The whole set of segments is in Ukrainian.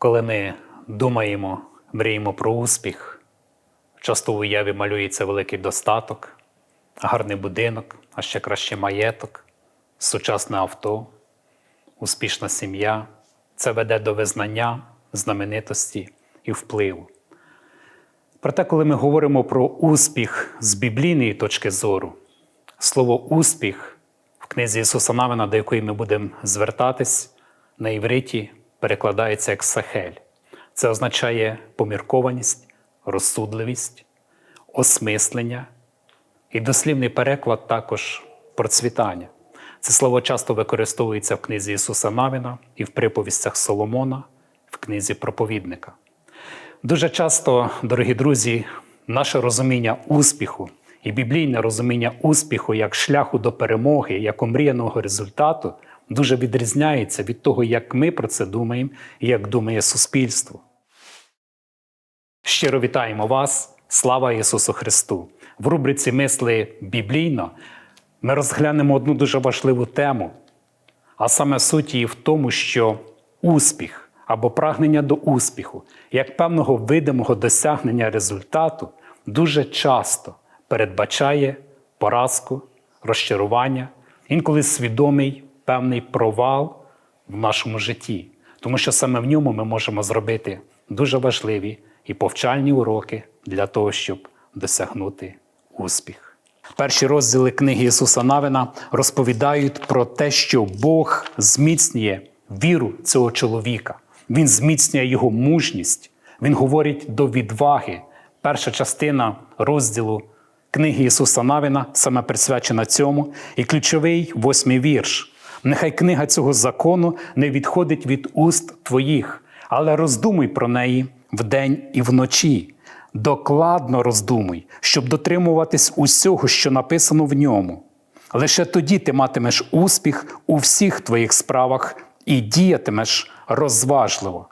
Коли ми думаємо, мріємо про успіх, часто в уяві малюється великий достаток, гарний будинок, а ще краще маєток, сучасне авто, успішна сім'я. Це веде до визнання, знаменитості і впливу. Проте, коли ми говоримо про успіх з біблійної точки зору, слово успіх в книзі Ісуса Навина, до якої ми будемо звертатись, на івриті перекладається як сахель. Це означає поміркованість, розсудливість, осмислення і дослівний переклад також процвітання. Це слово часто використовується в книзі Ісуса Навина і в приповістях Соломона, в книзі проповідника. Дуже часто, дорогі друзі, наше розуміння успіху і біблійне розуміння успіху як шляху до перемоги, як омріяного результату дуже відрізняється від того, як ми про це думаємо і як думає суспільство. Щиро вітаємо вас! Слава Ісусу Христу! В рубриці Мисли біблійно ми розглянемо одну дуже важливу тему, а саме суть її в тому, що успіх або прагнення до успіху, як певного видимого досягнення результату, дуже часто передбачає поразку, розчарування, інколи свідомий певний провал в нашому житті, тому що саме в ньому ми можемо зробити дуже важливі і повчальні уроки для того, щоб досягнути успіх. Перші розділи книги Ісуса Навина розповідають про те, що Бог зміцнює віру цього чоловіка. Він зміцнює його мужність, він говорить до відваги. Перша частина розділу книги Ісуса Навина саме присвячена цьому, і ключовий восьмий вірш. Нехай книга цього закону не відходить від уст твоїх, але роздумуй про неї вдень і вночі. Докладно роздумуй, щоб дотримуватись усього, що написано в ньому. Лише тоді ти матимеш успіх у всіх твоїх справах і діятимеш розважливо.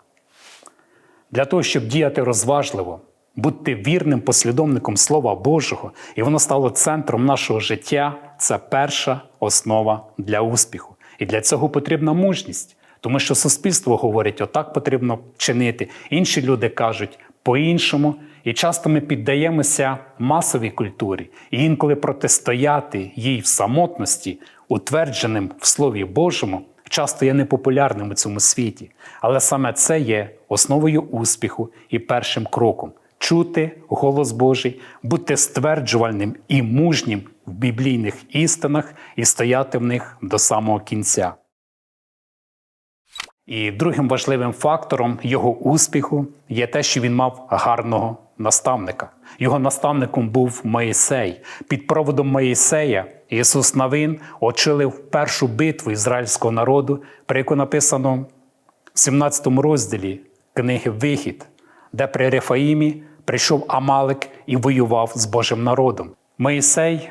Для того, щоб діяти розважливо, бути вірним послідовником Слова Божого, і воно стало центром нашого життя це перша основа для успіху. І для цього потрібна мужність, тому що суспільство говорить, отак потрібно чинити. Інші люди кажуть по-іншому. І часто ми піддаємося масовій культурі, і інколи протистояти їй в самотності, утвердженим в Слові Божому, часто є непопулярним у цьому світі. Але саме це є основою успіху і першим кроком чути голос Божий, бути стверджувальним і мужнім в біблійних істинах і стояти в них до самого кінця. І другим важливим фактором його успіху є те, що він мав гарного наставника. Його наставником був Моїсей. Під проводом Моїсея Ісус Навин очолив першу битву ізраїльського народу, про яку написано в 17 розділі книги Вихід, де при Рефаїмі прийшов Амалик і воював з Божим народом. Моїсей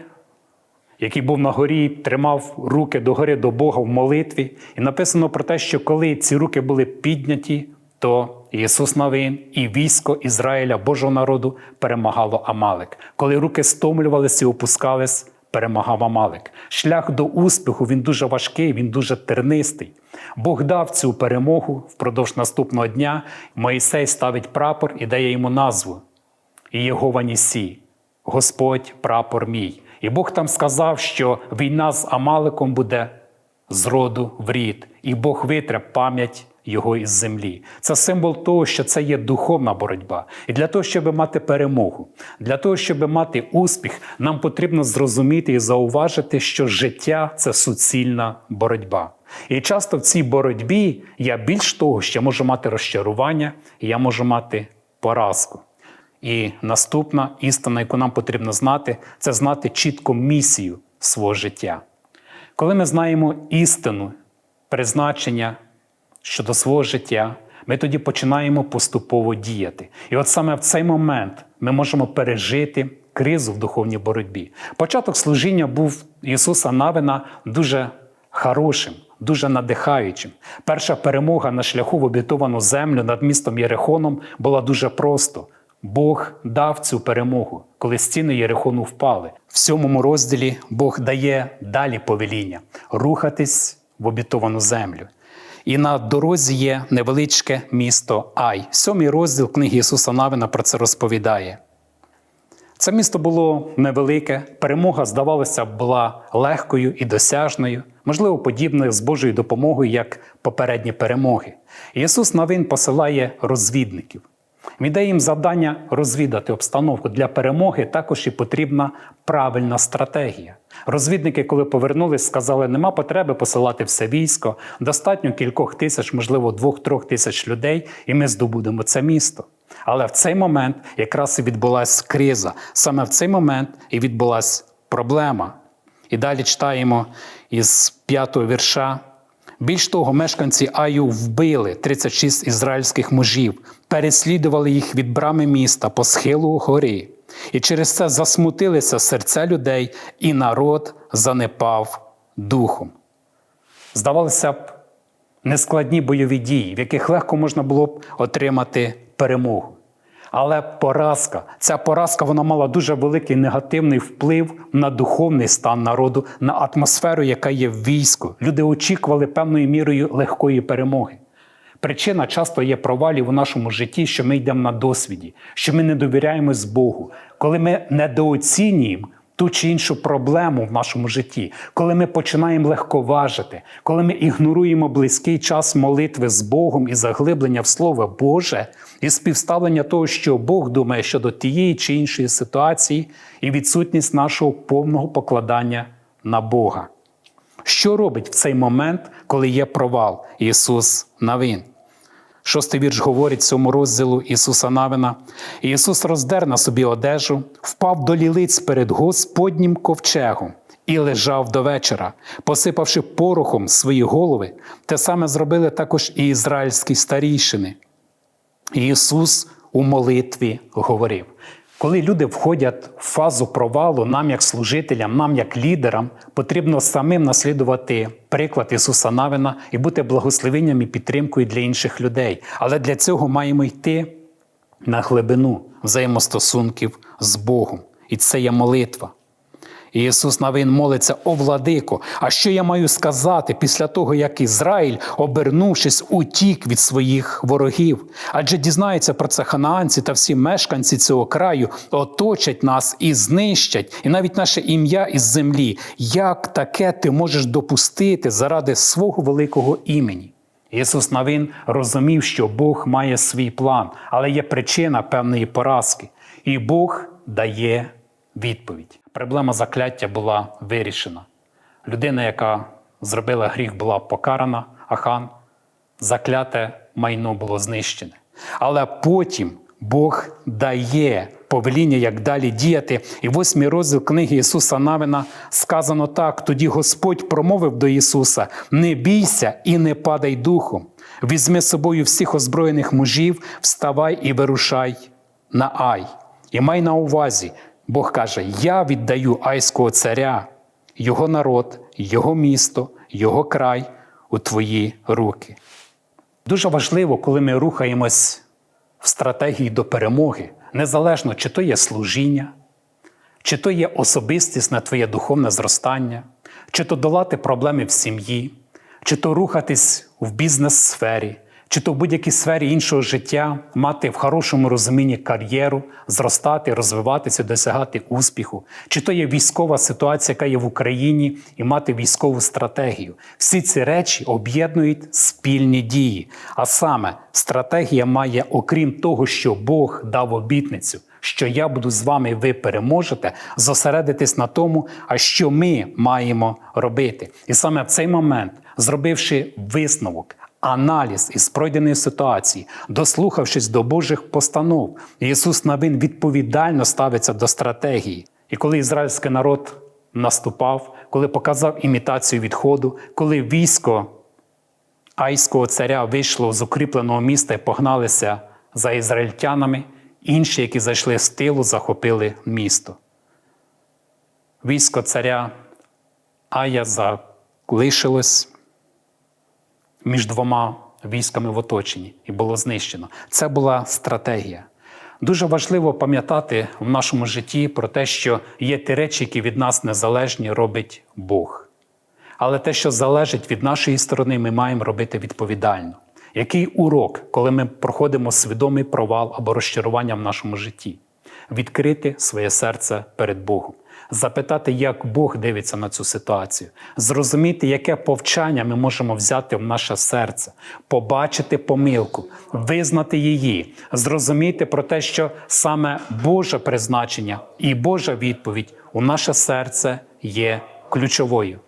який був на горі, тримав руки догори до Бога в молитві. І написано про те, що коли ці руки були підняті, то Ісус Навин і військо Ізраїля, Божого народу, перемагало Амалик. Коли руки стомлювалися і опускались, перемагав Амалик. Шлях до успіху він дуже важкий, він дуже тернистий. Бог дав цю перемогу впродовж наступного дня. Моїсей ставить прапор і дає йому назву Єгова Нісі, Господь прапор мій. І Бог там сказав, що війна з Амаликом буде з роду в рід, і Бог витре пам'ять його із землі. Це символ того, що це є духовна боротьба. І для того, щоб мати перемогу, для того, щоб мати успіх, нам потрібно зрозуміти і зауважити, що життя це суцільна боротьба. І часто в цій боротьбі я більш того, що можу мати розчарування, я можу мати поразку. І наступна істина, яку нам потрібно знати, це знати чітко місію свого життя. Коли ми знаємо істину, призначення щодо свого життя, ми тоді починаємо поступово діяти. І от саме в цей момент ми можемо пережити кризу в духовній боротьбі. Початок служіння був Ісуса Навина дуже хорошим. Дуже надихаючим. Перша перемога на шляху в обітовану землю над містом Єрихоном була дуже просто. Бог дав цю перемогу, коли стіни Єрихону впали. В сьомому розділі Бог дає далі повеління рухатись в обітовану землю. І на дорозі є невеличке місто Ай. Сьомий розділ книги Ісуса Навина про це розповідає. Це місто було невелике, перемога, здавалося, була легкою і досяжною, можливо, подібною з Божою допомогою, як попередні перемоги. Ісус Навин посилає розвідників. Він їм завдання розвідати обстановку для перемоги. Також і потрібна правильна стратегія. Розвідники, коли повернулись, сказали, нема потреби посилати все військо, достатньо кількох тисяч, можливо, двох-трьох тисяч людей, і ми здобудемо це місто. Але в цей момент якраз і відбулася криза. Саме в цей момент і відбулася проблема. І далі читаємо із п'ятого вірша. Більш того, мешканці Аю вбили 36 ізраїльських мужів, переслідували їх від брами міста по схилу гори. І через це засмутилися серця людей, і народ занепав духом. Здавалося б, нескладні бойові дії, в яких легко можна було б отримати перемогу. Але поразка, ця поразка вона мала дуже великий негативний вплив на духовний стан народу, на атмосферу, яка є в війську. Люди очікували певною мірою легкої перемоги. Причина часто є провалів у нашому житті, що ми йдемо на досвіді, що ми не довіряємось Богу, коли ми недооцінюємо ту чи іншу проблему в нашому житті, коли ми починаємо легковажити, коли ми ігноруємо близький час молитви з Богом і заглиблення в Слово Боже, і співставлення того, що Бог думає щодо тієї чи іншої ситуації, і відсутність нашого повного покладання на Бога. Що робить в цей момент, коли є провал Ісус Навин? Шостий вірш говорить цьому розділу Ісуса Навина. Ісус роздер на собі одежу, впав до лілиць перед Господнім ковчегом і лежав до вечора, посипавши порохом свої голови. Те саме зробили також і ізраїльські старійшини. Ісус у молитві говорив. Коли люди входять в фазу провалу, нам, як служителям, нам, як лідерам, потрібно самим наслідувати приклад Ісуса Навина і бути благословенням і підтримкою для інших людей. Але для цього маємо йти на глибину взаємостосунків з Богом. І це є молитва. І Ісус Навин молиться о владико. А що я маю сказати після того, як Ізраїль, обернувшись, утік від своїх ворогів? Адже дізнається про це ханаанці та всі мешканці цього краю оточать нас і знищать, і навіть наше ім'я із землі. Як таке ти можеш допустити заради свого великого імені? Ісус Навин розумів, що Бог має свій план, але є причина певної поразки, і Бог дає відповідь. Проблема закляття була вирішена. Людина, яка зробила гріх, була покарана, а хан закляте майно було знищене. Але потім Бог дає повеління, як далі діяти. І восьмий розділ книги Ісуса Навина сказано так: тоді Господь промовив до Ісуса: Не бійся і не падай духом. Візьми з собою всіх озброєних мужів, вставай і вирушай на Ай. І май на увазі, Бог каже: Я віддаю Айського царя, його народ, його місто, його край у твої руки. Дуже важливо, коли ми рухаємось в стратегії до перемоги, незалежно, чи то є служіння, чи то є особистісне твоє духовне зростання, чи то долати проблеми в сім'ї, чи то рухатись в бізнес-сфері, чи то в будь-якій сфері іншого життя, мати в хорошому розумінні кар'єру, зростати, розвиватися, досягати успіху, чи то є військова ситуація, яка є в Україні, і мати військову стратегію. Всі ці речі об'єднують спільні дії. А саме стратегія має, окрім того, що Бог дав обітницю. Що я буду з вами, ви переможете, зосередитись на тому, а що ми маємо робити. І саме в цей момент, зробивши висновок, аналіз із пройденої ситуації, дослухавшись до Божих постанов, Ісус Навин відповідально ставиться до стратегії. І коли ізраїльський народ наступав, коли показав імітацію відходу, коли військо Айського царя вийшло з укріпленого міста і погналися за ізраїльтянами, інші, які зайшли з тилу, захопили місто. Військо царя Ая залишилось між двома військами в оточенні і було знищено. Це була стратегія. Дуже важливо пам'ятати в нашому житті про те, що є ті речі, які від нас незалежні робить Бог. Але те, що залежить від нашої сторони, ми маємо робити відповідально. Який урок, коли ми проходимо свідомий провал або розчарування в нашому житті? Відкрити своє серце перед Богом, запитати, як Бог дивиться на цю ситуацію, зрозуміти, яке повчання ми можемо взяти в наше серце, побачити помилку, визнати її, зрозуміти про те, що саме Боже призначення і Божа відповідь у наше серце є ключовою.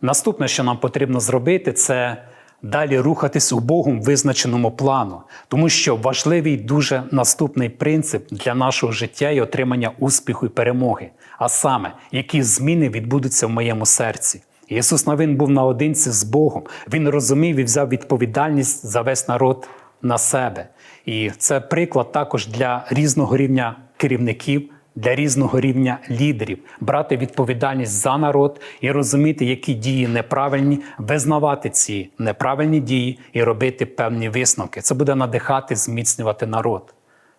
Наступне, що нам потрібно зробити, це далі рухатись у Богом визначеному плану, тому що важливий дуже наступний принцип для нашого життя і отримання успіху і перемоги, а саме, які зміни відбудуться в моєму серці. Ісус Навин був наодинці з Богом. Він розумів і взяв відповідальність за весь народ на себе. І це приклад також для різного рівня керівників, для різного рівня лідерів брати відповідальність за народ і розуміти, які дії неправильні, визнавати ці неправильні дії і робити певні висновки. Це буде надихати, зміцнювати народ.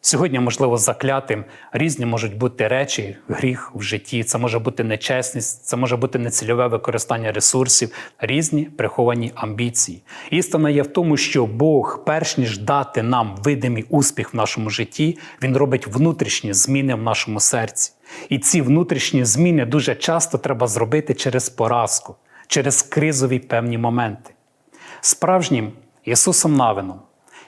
Сьогодні, можливо, заклятим різні можуть бути речі, гріх в житті. Це може бути нечесність, це може бути нецільове використання ресурсів, різні приховані амбіції. Істина є в тому, що Бог, перш ніж дати нам видимий успіх в нашому житті, Він робить внутрішні зміни в нашому серці. І ці внутрішні зміни дуже часто треба зробити через поразку, через кризові певні моменти. Справжнім Ісусом Навином,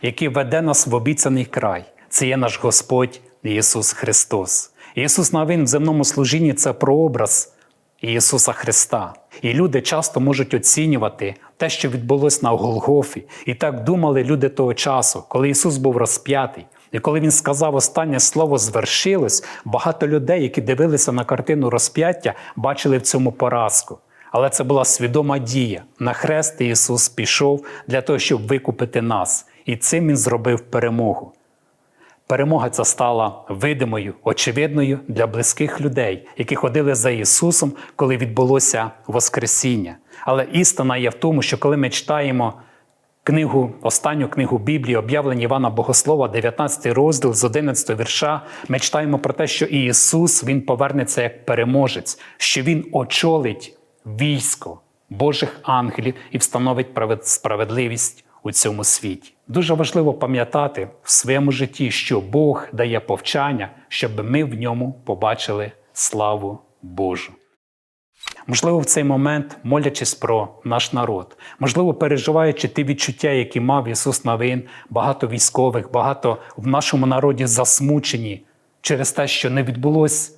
який веде нас в обіцяний край. Це є наш Господь Ісус Христос. Ісус Навин в земному служінні це прообраз Ісуса Христа. І люди часто можуть оцінювати те, що відбулось на Голгофі. І так думали люди того часу, коли Ісус був розп'ятий. І коли Він сказав останнє слово звершилось, багато людей, які дивилися на картину розп'яття, бачили в цьому поразку. Але це була свідома дія. На хрест Ісус пішов для того, щоб викупити нас. І цим Він зробив перемогу. Перемога ця стала видимою, очевидною для близьких людей, які ходили за Ісусом, коли відбулося Воскресіння. Але істина є в тому, що коли ми читаємо книгу, останню книгу Біблії, об'явлення Івана Богослова, 19 розділ з 11 вірша, ми читаємо про те, що Ісус Він повернеться як переможець, що Він очолить військо Божих ангелів і встановить справедливість у цьому світі. Дуже важливо пам'ятати в своєму житті, що Бог дає повчання, щоб ми в ньому побачили славу Божу. Можливо, в цей момент, молячись про наш народ, можливо, переживаючи ті відчуття, які мав Ісус Навин, багато військових, багато в нашому народі засмучені через те, що не відбулось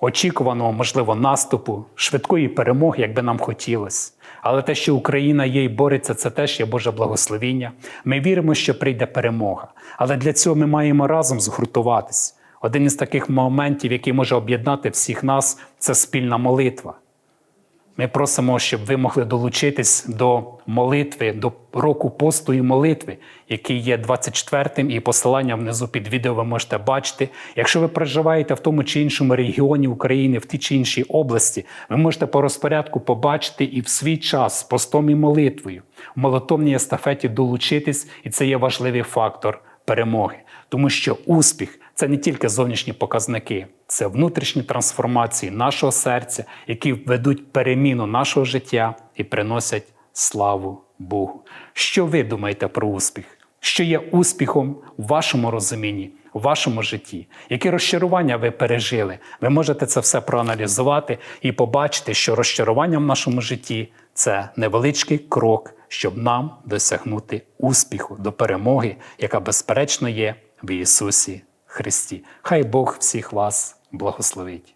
очікуваного, можливо, наступу, швидкої перемоги, як би нам хотілося. Але те, що Україна є і бореться, це теж є Боже благословіння. Ми віримо, що прийде перемога. Але для цього ми маємо разом згуртуватись. Один із таких моментів, який може об'єднати всіх нас, це спільна молитва. Ми просимо, щоб ви могли долучитись до молитви, до року посту і молитви, який є 24-м, і посилання внизу під відео ви можете бачити. Якщо ви проживаєте в тому чи іншому регіоні України, в тій чи іншій області, ви можете по розпорядку побачити і в свій час постом і молитвою в молитовній естафеті долучитись, і це є важливий фактор перемоги, тому що успіх це не тільки зовнішні показники, це внутрішні трансформації нашого серця, які ведуть переміну нашого життя і приносять славу Богу. Що ви думаєте про успіх? Що є успіхом у вашому розумінні, у вашому житті? Які розчарування ви пережили? Ви можете це все проаналізувати і побачити, що розчарування в нашому житті це невеличкий крок, щоб нам досягнути успіху до перемоги, яка безперечно є в Ісусі Христі. Хай Бог всіх вас благословить.